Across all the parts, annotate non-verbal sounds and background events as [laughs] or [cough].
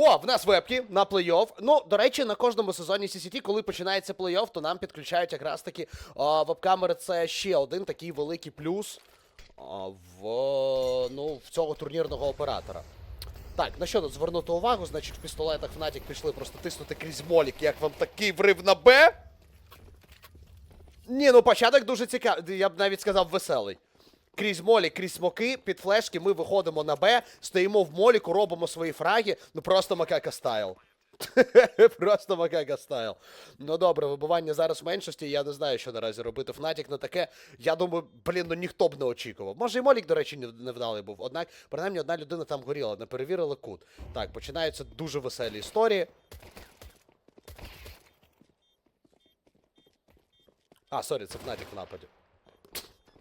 О, в нас вебки на плей-офф. Ну, до речі, на кожному сезоні CCT, коли починається плей-офф, то нам підключають якраз таки веб-камери. Це ще один такий великий плюс а, в, ну, в цього турнірного оператора. Так, на що тут звернути увагу? Значить, в пістолетах Fnatic пішли просто тиснути крізь молік. Як вам такий врив на Б? Ні, ну початок дуже цікавий. Я б навіть сказав веселий. Крізь молі, крізь смоки, під флешки ми виходимо на Б, стоїмо в моліку, робимо свої фраги. Ну просто макака стайл. [laughs] Просто макака стайл. Ну добре, вибивання зараз в меншості. Я не знаю, що наразі робити. Фнатік на таке. Я думаю, блін, ну ніхто б не очікував. Може, і Молік, до речі, не- невдалий був. Однак, принаймні, одна людина там горіла, не перевірили кут. Так, починаються дуже веселі історії. А, сорі, це Фнатік в нападі.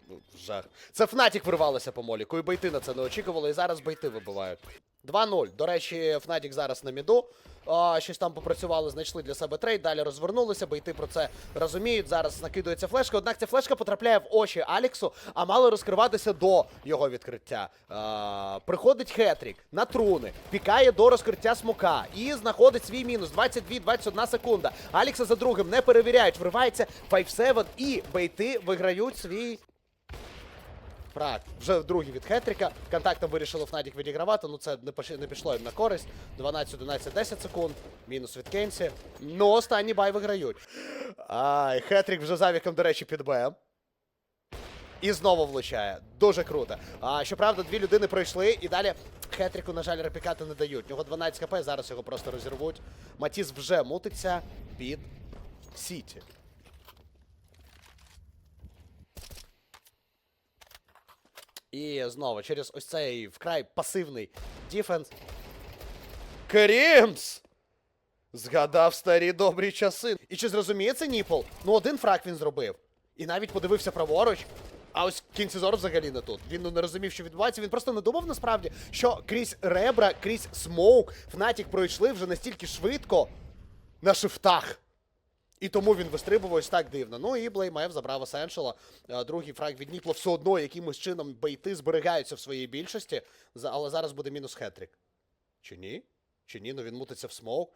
Ну, жах. Це Фнатік вирвалося по моліку, і бейти на це не очікували, і зараз бейти вибивають. 2-0. До речі, Фнатік зараз на міду. А, щось там попрацювали, знайшли для себе трейд, далі розвернулися, бейти про це розуміють. Зараз накидується флешка. Однак ця флешка потрапляє в очі Аліксу, а мало розкриватися до його відкриття. А, приходить Хетрік на труни, пікає до розкриття смока і знаходить свій мінус. 22-21 секунда. Алікса за другим не перевіряють. Вривається 5-7 і бейти виграють свій Фраг. Вже другий від Хетріка. Контактом вирішили Фнатік відігравати. Ну це не, пішло їм на користь. 12, 11, 10 секунд. Мінус від Кенсі. Ну, останній бай виграють. Ай, Хетрік вже завіком, до речі, під БМ. І знову влучає. Дуже круто. А щоправда, дві людини пройшли, і далі Хетріку, на жаль, репікати не дають. У нього 12 хп, зараз його просто розірвуть. Матіс вже мутиться під Сіті. І знову через ось цей вкрай пасивний діфенс. Керімс! Згадав старі добрі часи. І чи зрозуміє це Ніпл? Ну, один фраг він зробив. І навіть подивився праворуч. А ось кінцезор взагалі не тут. Він ну, не розумів, що відбувається. Він просто не думав насправді, що крізь ребра, крізь смоук Фнатік пройшли вже настільки швидко на шифтах. І тому він вистрибував ось так дивно. Ну і Блеймев забрав Есеншела. Е, Другий фраг від Ніпло все одно якимось чином бейти зберігаються в своїй більшості. Але зараз буде мінус хетрик. Чи ні? Чи ні? Ну він мутиться в смоук.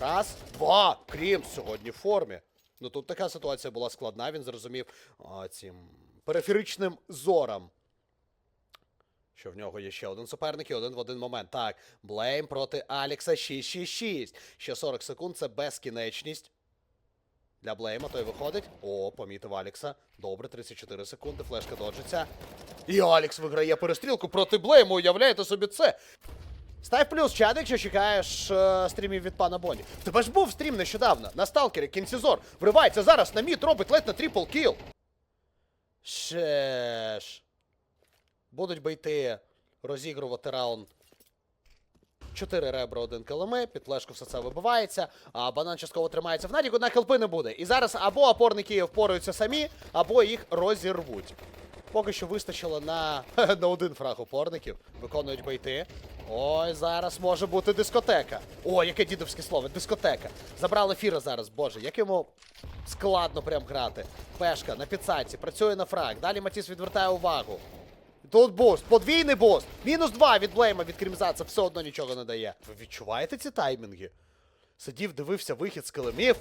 Раз, два. Крім сьогодні в формі. Ну тут така ситуація була складна, він зрозумів цим периферичним зором. Що в нього є ще один суперник і один в один момент. Так, Блейм проти Алікса 6-6-6. Ще 40 секунд, це безкінечність. Для Блейма той виходить. О, помітив Алікса. Добре, 34 секунди, флешка доджиться. І Алікс виграє перестрілку проти Блейму. Уявляєте собі це? Став плюс чат, якщо чекаєш е, стрімів від пана Боні. Тебе ж був стрім нещодавно на сталкері Кінцізор. Вривається зараз на мід, робить ледь на трипл кіл. Ж. Будуть бейти, розігрувати раунд. Чотири ребра, один килими, під флешку все це вибивається, а банан частково тримається в надік, однак хелпи не буде. І зараз або опорники впораються самі, або їх розірвуть. Поки що вистачило на, [laughs] на один фраг опорників. Виконують бейти. Ой, зараз може бути дискотека. О, яке дідовське слово, дискотека. Забрали Фіра зараз, боже, як йому складно прям грати. Пешка на підсадці, працює на фраг. Далі Матіс відвертає увагу. Тут буст, подвійний буст. Мінус два від Блейма, від Крімза, це все одно нічого не дає. Ви відчуваєте ці таймінги? Сидів, дивився вихід з килимів.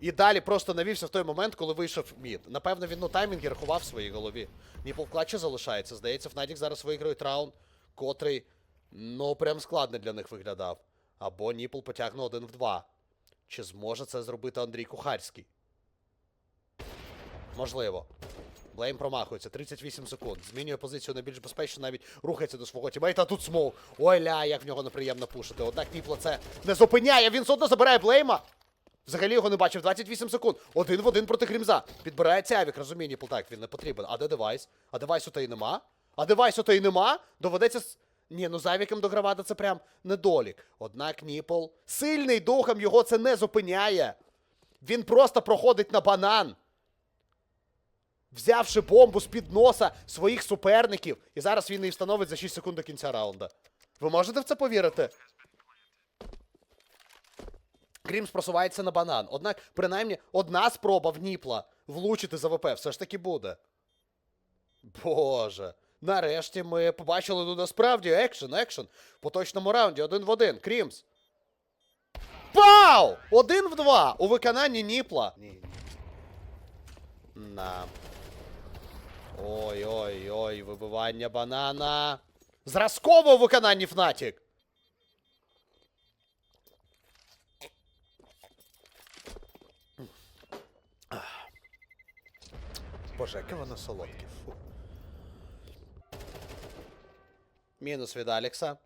І далі просто навівся в той момент, коли вийшов мід. Напевно, він ну таймінги рахував в своїй голові. Ніпл в клатчі залишається. Здається, Фнатік зараз виграють раунд, котрий, ну, прям складно для них виглядав. Або Ніпл потягне один в два. Чи зможе це зробити Андрій Кухарський? Можливо. Блейм промахується, 38 секунд. Змінює позицію на більш безпечну, навіть рухається до свого тімейта. Тут смоук. Ой як в нього неприємно пушити. Однак Ніпла це не зупиняє. Він все одно забирає Блейма. Взагалі його не бачив. 28 секунд. Один в один проти Грімза. Підбирається Авік, розуміє Ніпл. Так, він не потрібен. А де девайс? А девайсу то й нема? А девайсу то й нема? Доведеться. Ні, ну з Авіком догравати це прям недолік. Однак Ніпл сильний духом його це не зупиняє. Він просто проходить на банан взявши бомбу з-під носа своїх суперників, і зараз він її встановить за 6 секунд до кінця раунда. Ви можете в це повірити? Крімс просувається на банан. Однак, принаймні, одна спроба в Ніпла влучити за ВП все ж таки буде. Боже. Нарешті ми побачили ну насправді екшен, екшен. В поточному раунді один в один. Крімс. Пау! Один в два у виконанні Ніпла. Ні, ні. На. Ой-ой-ой, вибивання банана. Зразково у виконанні Фнатік. Боже, яке воно солодке. Фу. Мінус від Алікса.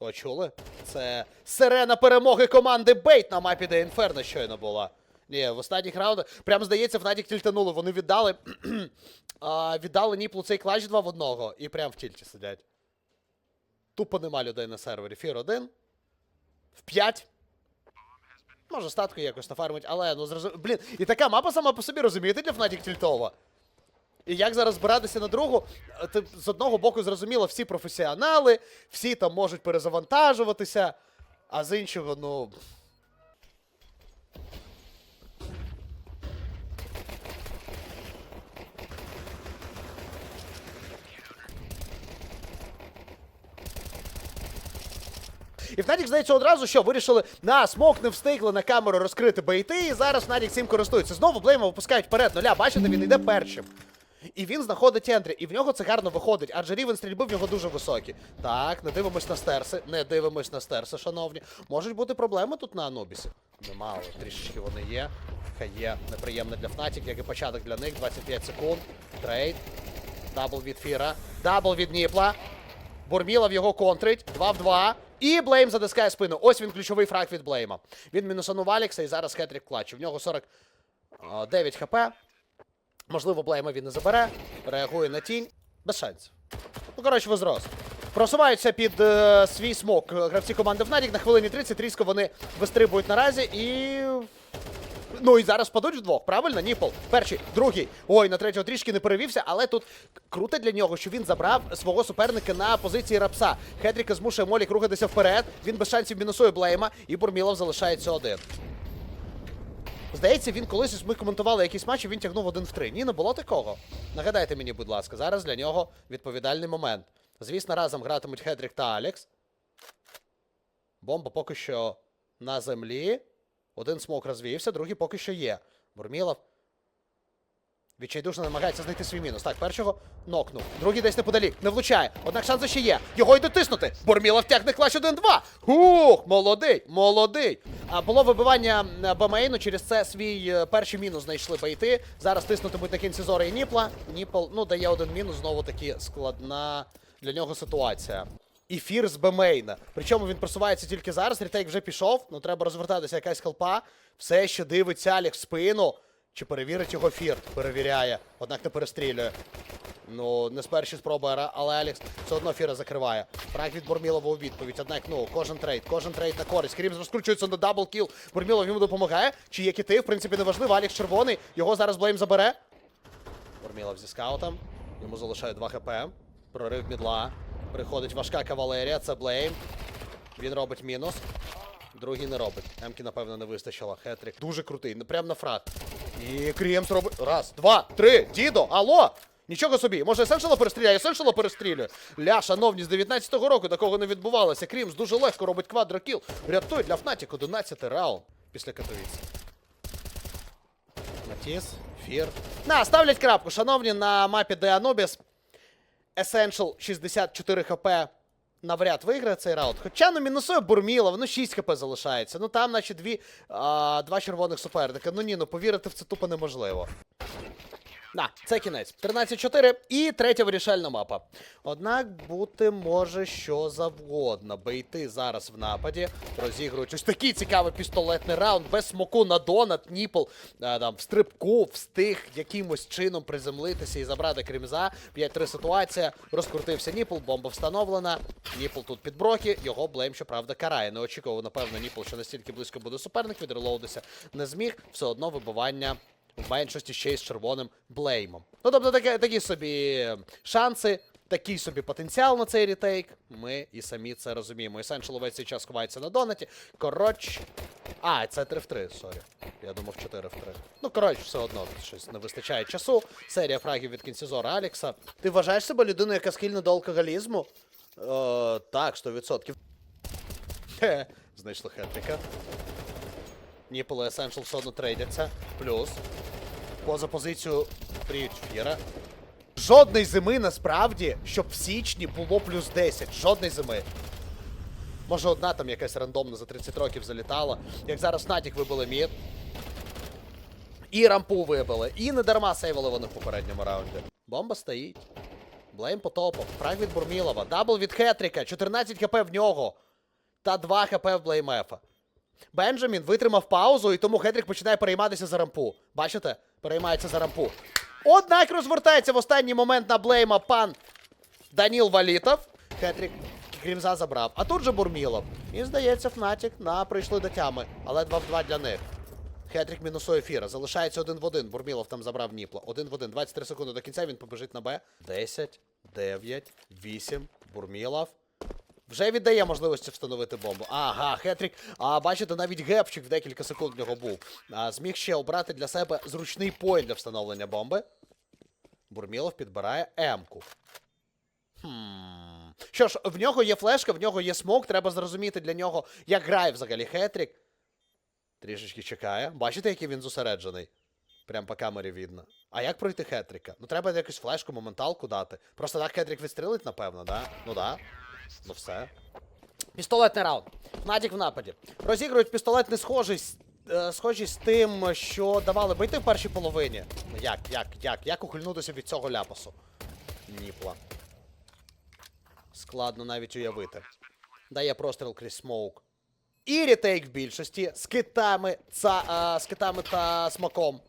О, чули? Це сирена перемоги команди Бейт на мапі, де Інферно щойно була. Ні, в останніх раундах. Прям здається, Фнатік тільтанули. Вони віддали. [clears throat] а, віддали Ніплу цей клач 2 в одного. І прям в тільті сидять. Тупо нема людей на сервері. Фір 1. В 5. Може, статку якось нафармить, але ну зрозум... Блін, і така мапа сама по собі, розумієте, для Фнатік тільтова. І як зараз збиратися на другу, е, ти з одного боку зрозуміло, всі професіонали, всі там можуть перезавантажуватися, а з іншого, ну. І Фнатік, здається, одразу що вирішили на смок не встигли на камеру розкрити бейти, і зараз Фнатік цим користується. Знову Блейма випускають вперед нуля. Бачите, він йде першим. І він знаходить Ендрі, і в нього це гарно виходить, адже рівень стрільби в нього дуже високий. Так, не дивимось на стерси, не дивимось на стерси, шановні. Можуть бути проблеми тут на Анубісі. Немало, трішечки вони є. Хай є неприємно для Фнатік, як і початок для них. 25 секунд. Трейд. Дабл від Фіра. Дабл від Ніпла. Бурмілов його контрить. 2 в 2. І Блейм затискає спину. Ось він ключовий фраг від Блейма. Він мінусанув Алікса і зараз хетрік клатчу. В нього 49 хп. Можливо, Блейма він не забере. Реагує на тінь. Без шансів. Ну, коротше, возрос. Просуваються під е, свій смок гравці команди Fnatic на хвилині 30. Різко вони вистрибують наразі і. Ну і зараз падуть вдвох, правильно? Ніпл. Перший, другий. Ой, на третього трішки не перевівся, але тут круто для нього, що він забрав свого суперника на позиції рапса. Хедріка змушує Молік рухатися вперед. Він без шансів мінусує Блейма, і Бурмілов залишається один. Здається, він колись ми коментували якісь матчі, він тягнув один в три. Ні, не було такого. Нагадайте мені, будь ласка, зараз для нього відповідальний момент. Звісно, разом гратимуть Хедрік та Алекс. Бомба поки що на землі. Один смок розвівся, другий поки що є. Бурмілов. Відчайдушно намагається знайти свій мінус. Так, першого нокнув. Другий десь неподалік. Не влучає. Однак шанси ще є. Його йде тиснути. Бурмілов тягне клач 1-2. Ух, молодий, молодий. А було вибивання е, Бамейну, через це свій е, перший мінус знайшли бейти. Зараз тиснутимуть на кінці зори і Ніпла. Ніпл, ну, дає один мінус, знову таки складна для нього ситуація. І фір з Бемейна. Причому він просувається тільки зараз. Рітейк вже пішов. Ну треба розвертатися якась халпа. Все ще дивиться Алік в спину. Чи перевірить його фір? Перевіряє, однак не перестрілює. Ну, не з першої спроби, але Алекс все одно фіра закриває. Фраг від Бурмілова у відповідь. Однак, ну, кожен трейд, кожен трейд на користь. Крімс розкручується на даблкіл. Бурмілов йому допомагає. Чи є кіти, в принципі, не важливо. Алекс червоний. Його зараз Блейм забере. Бурмілов зі скаутом. Йому залишає 2 хп. Прорив мідла. Приходить важка кавалерія. Це Блейм. Він робить мінус. Другий не робить. Емки, напевно, не вистачило. Хетрик. Дуже крутий. ну, Прям на фраг. І Кріємс робить. Раз, два, три. Дідо, алло! Нічого собі. Може, Есеншела перестріляє, Есеншела перестрілює. Ля, шановні, з 19-го року такого не відбувалося. Крімс дуже легко робить квадрокіл. Рятує для Фнатік 11 раунд після Катовіць. Матіс, Фір. На, ставлять крапку, шановні, на мапі де Анубіс. Essential 64 хп навряд виграє цей раунд. Хоча ну мінусує Бурміла, воно 6 хп залишається. Ну там, наче дві, а, два червоних суперника. Ну ні, ну повірити в це тупо неможливо. На, це кінець. 13-4 і третя вирішальна мапа. Однак бути може що завгодно. Бейти зараз в нападі розігрують ось такий цікавий пістолетний раунд без смоку на донат. Ніпл а, там в стрибку встиг якимось чином приземлитися і забрати Крімза. 5-3 ситуація. Розкрутився Ніпл, бомба встановлена. Ніпл тут під броки. Його блейм, щоправда, карає. Не очікував, напевно, Ніпл, що настільки близько буде суперник. Відрелоудися не зміг. Все одно вибивання в меншості ще й з червоним блеймом. Ну, тобто таке, такі собі шанси. такий собі потенціал на цей рітейк. Ми і самі це розуміємо. Essential весь цей час ховається на донаті. Коротше. А, це 3 в 3, сорі. Я думав 4 в 3. Ну, коротше, все одно щось не вистачає часу. Серія фрагів від кінцізора Алікса. Ти вважаєш себе людиною, яка схильна до алкоголізму? Е, так, 100%. Хе, знайшли хетрика. Ніпoli Essential все одно трейдяться. Плюс. Поза позицію пріють фіра. Жодної зими насправді, щоб в січні було плюс 10. Жодної зими. Може одна там якась рандомна за 30 років залітала. Як зараз Натік вибили мід. І рампу вибили. І не дарма сейвили вони в попередньому раунді. Бомба стоїть. Блейм по топу. Фраг від Бурмілова. Дабл від Хетріка. 14 хп в нього. Та 2 хп в Блеймефа. Бенджамін витримав паузу, і тому Хетрік починає перейматися за рампу. Бачите? Переймається за рампу. Однак розвертається в останній момент на Блейма пан Даніл Валітов. Хетрік Крімза забрав. А тут же Бурмілов. І здається, Фнатік на прийшли до тями. Але 2 в 2 для них. Хетрік мінусує фіра. Залишається один в один. Бурмілов там забрав Ніпло. Один в один. 23 секунди до кінця він побежить на Б. 10, 9, 8. Бурмілов. Вже віддає можливості встановити бомбу. Ага, Хетрік. А бачите, навіть гепчик в декілька секунд в нього був. А, зміг ще обрати для себе зручний поінт для встановлення бомби. Бурмілов підбирає М-ку. Хм. Що ж, в нього є флешка, в нього є смок. Треба зрозуміти для нього, як грає взагалі Хетрік. Трішечки чекає. Бачите, який він зосереджений? Прям по камері видно. А як пройти Хетріка? Ну треба якусь флешку, моменталку дати. Просто так Хетрік відстрілить, напевно, да? Ну да. Ну все. Пістолетний раунд. Надік в нападі. Розігрують пістолет не схожий е, з тим, що давали бити в першій половині. Як, як, як? Як ухильнутися від цього ляпасу? Ніпла. Складно навіть уявити. Дає простріл крізь смоук. І ретейк в більшості з китами, ца, а, з китами та смаком.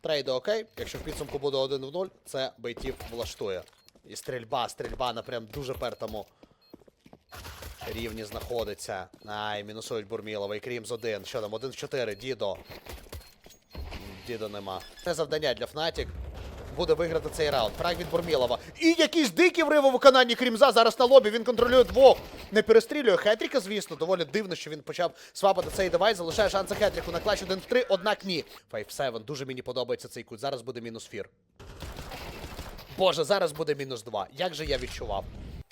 Трейди окей. Якщо в підсумку буде 1 в 0, це бейтів влаштує. І стрільба, стрільба на прям дуже пертому рівні знаходиться. Ай, мінусують Бурмілова. І з 1. Що там? 1 в 4. Дідо. Дідо нема. Це завдання для Фнатік. Буде виграти цей раунд. Фраг від Бурмілова. І якийсь дикий врив у виконанні Крімза. Зараз на лобі. Він контролює двох. Не перестрілює Хетріка, звісно. Доволі дивно, що він почав свапати цей девайс. Залишає шанси Хетріку на клач 1 в 3, однак ні. 5-7. Дуже мені подобається цей кут. Зараз буде мінус фір. Боже, зараз буде мінус 2. Як же я відчував?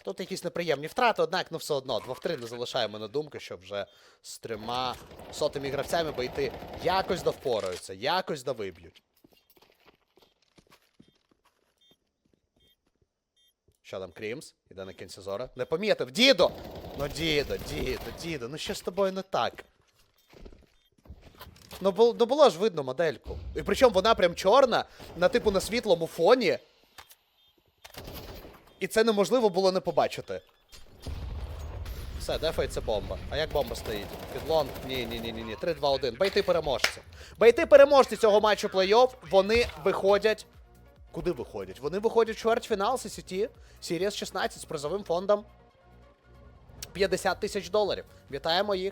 Тут якісь неприємні втрати, однак ну все одно. 2-3 не залишає мене думки, що вже з трьома сотими гравцями бейти якось довпораються, якось довиб'ють. Що там, Крімс? Іде на кінці зора. Не помітив. Дідо! Ну, дідо, дідо, дідо, ну що з тобою не так? Ну, бу- ну було ж видно модельку. І причому вона прям чорна, на типу на світлому фоні. І це неможливо було не побачити. Все, дефається бомба. А як бомба стоїть? Підлон? Ні, ні, ні, ні, ні. 3-2-1. Бейти переможці. Бейти переможці цього матчу плей-офф. Вони виходять. Куди виходять? Вони виходять в чвертьфінал CCT Series 16 з призовим фондом 50 тисяч доларів. Вітаємо їх.